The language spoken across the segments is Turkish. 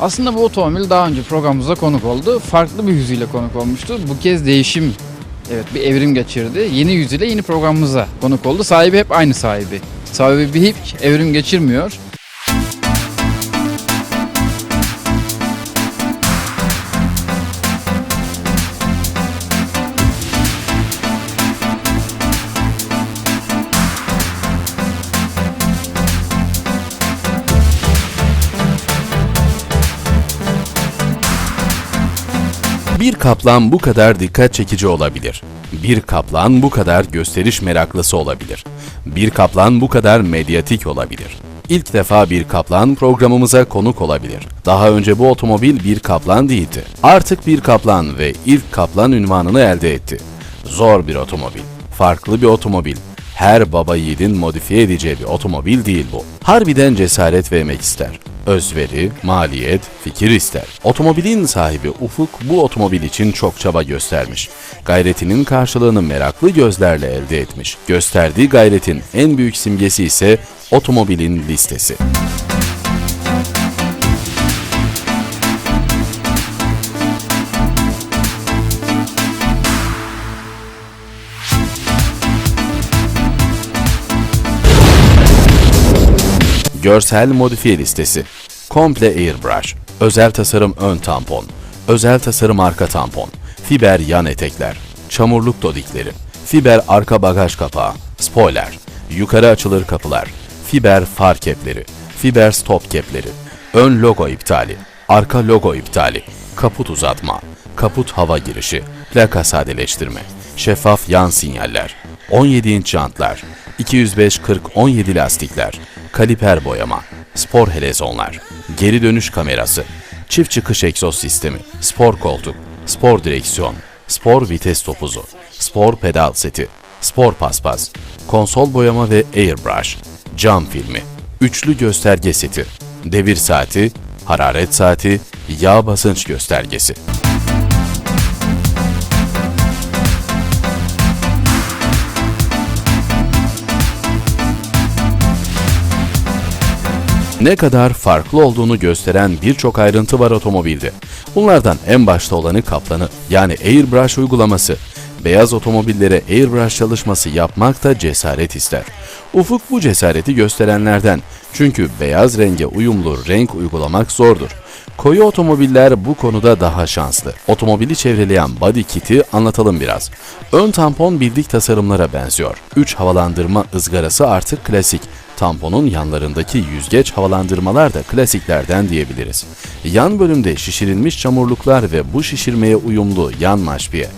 Aslında bu otomobil daha önce programımıza konuk oldu. Farklı bir yüzüyle konuk olmuştu. Bu kez değişim, evet bir evrim geçirdi. Yeni yüzüyle yeni programımıza konuk oldu. Sahibi hep aynı sahibi. Sahibi hiç evrim geçirmiyor. Bir kaplan bu kadar dikkat çekici olabilir. Bir kaplan bu kadar gösteriş meraklısı olabilir. Bir kaplan bu kadar medyatik olabilir. İlk defa bir kaplan programımıza konuk olabilir. Daha önce bu otomobil bir kaplan değildi. Artık bir kaplan ve ilk kaplan ünvanını elde etti. Zor bir otomobil, farklı bir otomobil, her baba yiğidin modifiye edeceği bir otomobil değil bu. Harbiden cesaret ve emek ister. Özveri, maliyet, fikir ister. Otomobilin sahibi Ufuk bu otomobil için çok çaba göstermiş. Gayretinin karşılığını meraklı gözlerle elde etmiş. Gösterdiği gayretin en büyük simgesi ise otomobilin listesi. Görsel modifiye listesi. Komple airbrush. Özel tasarım ön tampon. Özel tasarım arka tampon. Fiber yan etekler. Çamurluk dodikleri. Fiber arka bagaj kapağı. Spoiler. Yukarı açılır kapılar. Fiber far kepleri. Fiber stop kepleri. Ön logo iptali. Arka logo iptali. Kaput uzatma. Kaput hava girişi. Plaka sadeleştirme. Şeffaf yan sinyaller. 17 inç jantlar. 205-40-17 lastikler, kaliper boyama, spor helezonlar, geri dönüş kamerası, çift çıkış egzoz sistemi, spor koltuk, spor direksiyon, spor vites topuzu, spor pedal seti, spor paspas, konsol boyama ve airbrush, cam filmi, üçlü gösterge seti, devir saati, hararet saati, yağ basınç göstergesi. Ne kadar farklı olduğunu gösteren birçok ayrıntı var otomobilde. Bunlardan en başta olanı kaplanı yani airbrush uygulaması. Beyaz otomobillere airbrush çalışması yapmak da cesaret ister. Ufuk bu cesareti gösterenlerden. Çünkü beyaz renge uyumlu renk uygulamak zordur. Koyu otomobiller bu konuda daha şanslı. Otomobili çevreleyen body kit'i anlatalım biraz. Ön tampon bildik tasarımlara benziyor. 3 havalandırma ızgarası artık klasik. Tamponun yanlarındaki yüzgeç havalandırmalar da klasiklerden diyebiliriz. Yan bölümde şişirilmiş çamurluklar ve bu şişirmeye uyumlu yan maşpiye.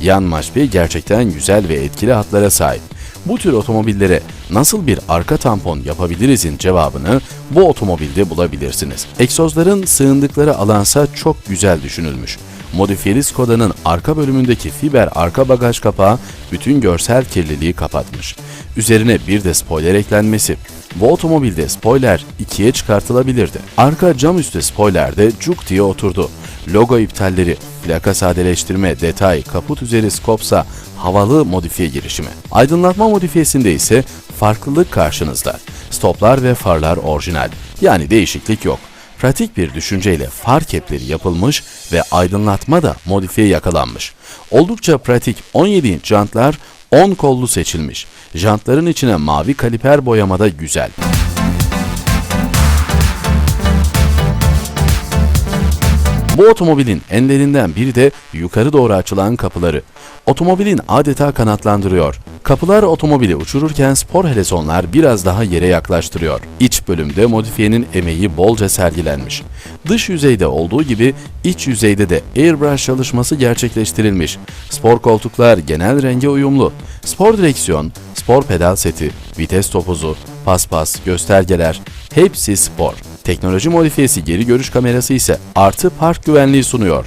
Yan maşpiye gerçekten güzel ve etkili hatlara sahip. Bu tür otomobillere nasıl bir arka tampon yapabilirizin cevabını bu otomobilde bulabilirsiniz. Egzozların sığındıkları alansa çok güzel düşünülmüş. Modifiyeli Skoda'nın arka bölümündeki fiber arka bagaj kapağı bütün görsel kirliliği kapatmış. Üzerine bir de spoiler eklenmesi. Bu otomobilde spoiler ikiye çıkartılabilirdi. Arka cam üstü spoiler de cuk diye oturdu. Logo iptalleri, plaka sadeleştirme, detay, kaput üzeri skopsa havalı modifiye girişimi. Aydınlatma modifiyesinde ise farklılık karşınızda. Stoplar ve farlar orijinal. Yani değişiklik yok. Pratik bir düşünceyle far kepleri yapılmış ve aydınlatma da modifiye yakalanmış. Oldukça pratik 17 inç jantlar 10 kollu seçilmiş. Jantların içine mavi kaliper boyamada güzel. Bu otomobilin enlerinden biri de yukarı doğru açılan kapıları. Otomobilin adeta kanatlandırıyor. Kapılar otomobili uçururken spor helezonlar biraz daha yere yaklaştırıyor. İç bölümde modifiyenin emeği bolca sergilenmiş. Dış yüzeyde olduğu gibi iç yüzeyde de airbrush çalışması gerçekleştirilmiş. Spor koltuklar genel renge uyumlu. Spor direksiyon, spor pedal seti, vites topuzu, paspas, göstergeler hepsi spor. Teknoloji modifiyesi geri görüş kamerası ise artı park güvenliği sunuyor.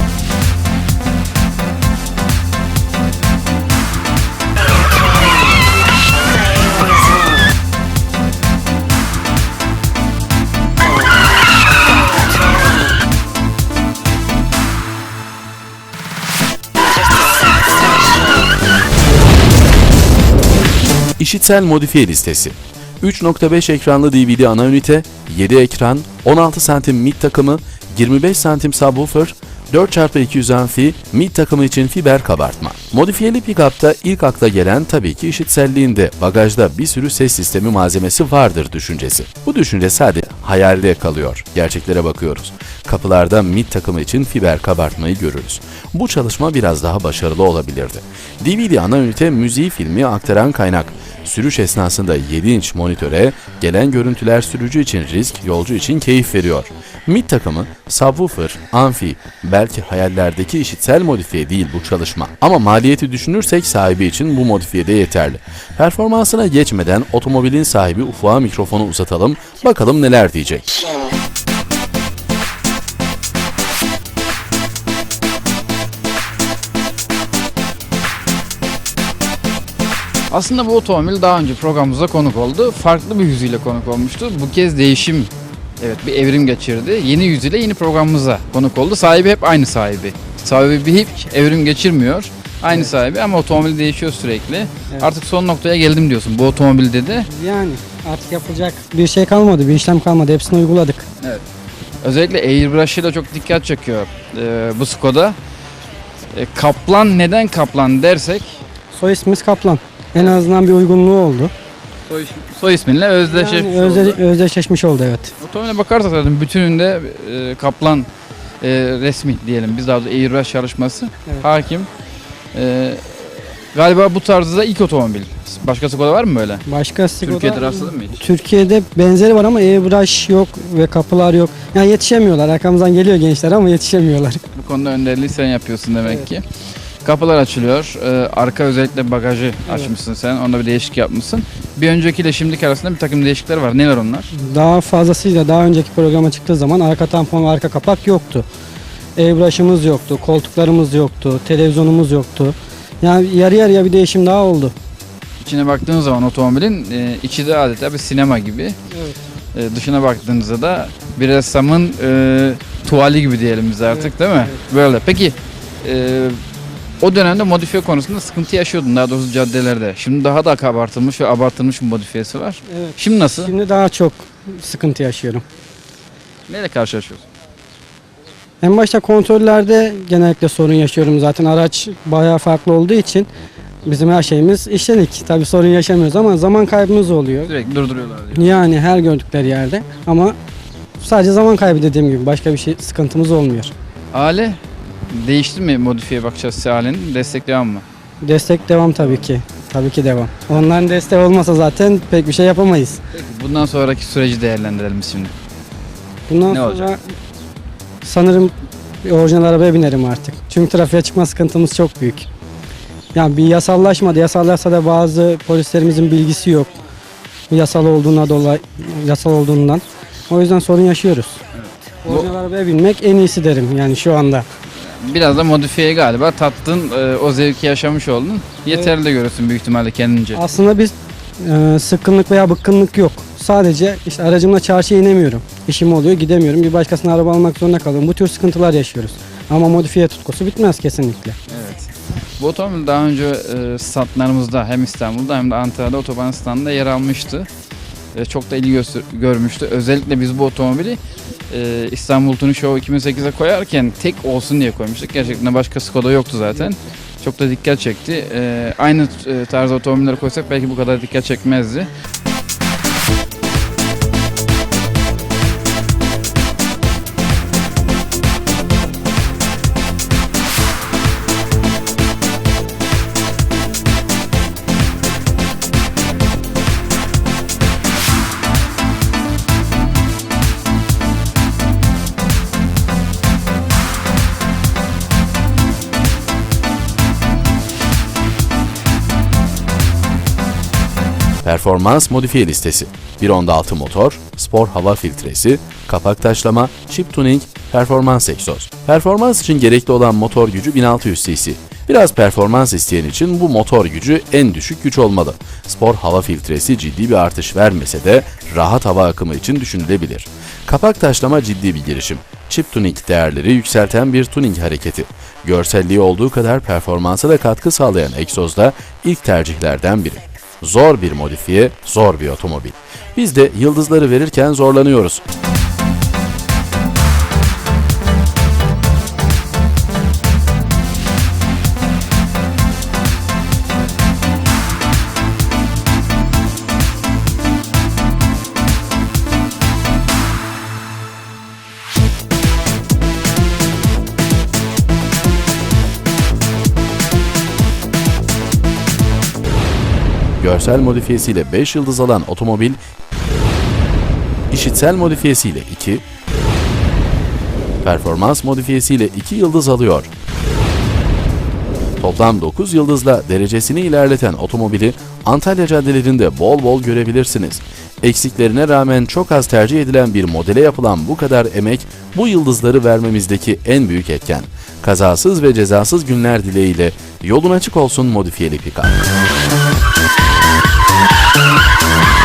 İşitsel modifiye listesi 3.5 ekranlı DVD ana ünite, 7 ekran, 16 santim mid takımı, 25 santim subwoofer, 4x200 amfi, mid takımı için fiber kabartma. Modifiyeli pick-up'ta ilk akla gelen tabii ki işitselliğinde bagajda bir sürü ses sistemi malzemesi vardır düşüncesi. Bu düşünce sadece hayalde kalıyor. Gerçeklere bakıyoruz. Kapılarda mid takımı için fiber kabartmayı görürüz. Bu çalışma biraz daha başarılı olabilirdi. DVD ana ünite müziği filmi aktaran kaynak. Sürüş esnasında 7 inç monitöre gelen görüntüler sürücü için risk, yolcu için keyif veriyor. Mid takımı, subwoofer, amfi, belki hayallerdeki işitsel modifiye değil bu çalışma. Ama maliyeti düşünürsek sahibi için bu modifiye de yeterli. Performansına geçmeden otomobilin sahibi Ufuk'a mikrofonu uzatalım, bakalım neler diyecek. Aslında bu otomobil daha önce programımıza konuk oldu. Farklı bir yüzüyle konuk olmuştu. Bu kez değişim, evet bir evrim geçirdi. Yeni yüzüyle yeni programımıza konuk oldu. Sahibi hep aynı sahibi. Sahibi hiç evrim geçirmiyor. Aynı sahibi ama otomobil değişiyor sürekli. Evet. Artık son noktaya geldim diyorsun bu otomobilde de. Yani artık yapılacak bir şey kalmadı, bir işlem kalmadı. Hepsini uyguladık. Özellikle airbrush ile çok dikkat çekiyor e, bu Skoda. E, Kaplan neden Kaplan dersek Soy ismimiz Kaplan. En azından bir uygunluğu oldu. soy, soy isminle özdeşleşmiş Yani özde- oldu. özdeşleşmiş oldu evet. Otomobile bakarsak zaten bütününde e, Kaplan e, resmi diyelim biz daha doğrusu airbrush çalışması Evet. hakim. E, galiba bu tarzda ilk otomobil. Başka Skoda var mı böyle? Başka Skoda... Türkiye'de rastladın mı hiç? Türkiye'de benzeri var ama airbrush yok ve kapılar yok. Yani yetişemiyorlar. Arkamızdan geliyor gençler ama yetişemiyorlar. Bu konuda önderliği sen yapıyorsun demek Evet. ki. Kapılar açılıyor. Ee, arka özellikle bagajı açmışsın sen. Onda bir değişiklik yapmışsın. Bir öncekiyle şimdiki arasında bir takım değişiklikler var. Neler onlar? Daha fazlasıyla daha önceki programa çıktığı zaman arka tampon ve arka kapak yoktu. Airbrush'ımız yoktu, koltuklarımız yoktu, televizyonumuz yoktu. Yani yarı yarıya bir değişim daha oldu. İçine baktığın zaman otomobilin e, içi de adeta bir sinema gibi. Evet. E, dışına baktığınızda da bir ressamın e, tuvali gibi diyelim biz artık değil mi? Böyle. Peki e, o dönemde modifiye konusunda sıkıntı yaşıyordun daha doğrusu caddelerde. Şimdi daha da abartılmış ve abartılmış bir modifiyesi var. Evet. Şimdi nasıl? Şimdi daha çok sıkıntı yaşıyorum. Neyle karşılaşıyorsun? En başta kontrollerde genellikle sorun yaşıyorum zaten araç bayağı farklı olduğu için bizim her şeyimiz işlenik. Tabii sorun yaşamıyoruz ama zaman kaybımız oluyor. Sürekli durduruyorlar diyor. Yani her gördükleri yerde ama sadece zaman kaybı dediğim gibi başka bir şey sıkıntımız olmuyor. Ale değişti mi modifiye bakış açısı? Destek devam mı? Destek devam tabii ki. Tabii ki devam. Onların desteği olmasa zaten pek bir şey yapamayız. Bundan sonraki süreci değerlendirelim şimdi. Bundan Ne sonra olacak? sanırım bir orijinal arabaya binerim artık. Çünkü trafiğe çıkma sıkıntımız çok büyük. Yani bir yasallaşmadı. Yasallaşsa da bazı polislerimizin bilgisi yok. Yasal olduğuna dolayı yasal olduğundan. O yüzden sorun yaşıyoruz. Orijinal arabaya binmek en iyisi derim yani şu anda. Biraz da modifiye galiba tattın, e, o zevki yaşamış oldun. Yeterli de görürsün büyük ihtimalle kendince. Aslında biz e, sıkkınlık veya bıkkınlık yok. Sadece işte aracımla çarşıya inemiyorum. İşim oluyor gidemiyorum. Bir başkasına araba almak zorunda kalıyorum. Bu tür sıkıntılar yaşıyoruz. Ama modifiye tutkusu bitmez kesinlikle. Evet. Bu otomobil daha önce e, standlarımızda hem İstanbul'da hem de Antalya'da otoban standında yer almıştı. E, çok da ilgi göster- görmüştü. Özellikle biz bu otomobili e, İstanbul Tuning Show 2008'e koyarken tek olsun diye koymuştuk. Gerçekten başka Skoda yoktu zaten. Çok da dikkat çekti. E, aynı tarz otomobilleri koysak belki bu kadar dikkat çekmezdi. Performans modifiye listesi 1.6 motor, spor hava filtresi, kapak taşlama, chip tuning, performans egzoz. Performans için gerekli olan motor gücü 1600 cc. Biraz performans isteyen için bu motor gücü en düşük güç olmalı. Spor hava filtresi ciddi bir artış vermese de rahat hava akımı için düşünülebilir. Kapak taşlama ciddi bir girişim. Chip tuning değerleri yükselten bir tuning hareketi. Görselliği olduğu kadar performansa da katkı sağlayan egzoz da ilk tercihlerden biri. Zor bir modifiye, zor bir otomobil. Biz de yıldızları verirken zorlanıyoruz. Görsel modifiyesiyle 5 yıldız alan otomobil, işitsel modifiyesiyle 2, performans modifiyesiyle 2 yıldız alıyor. Toplam 9 yıldızla derecesini ilerleten otomobili Antalya caddelerinde bol bol görebilirsiniz. Eksiklerine rağmen çok az tercih edilen bir modele yapılan bu kadar emek bu yıldızları vermemizdeki en büyük etken. Kazasız ve cezasız günler dileğiyle yolun açık olsun modifiyeli pikap. Thank you.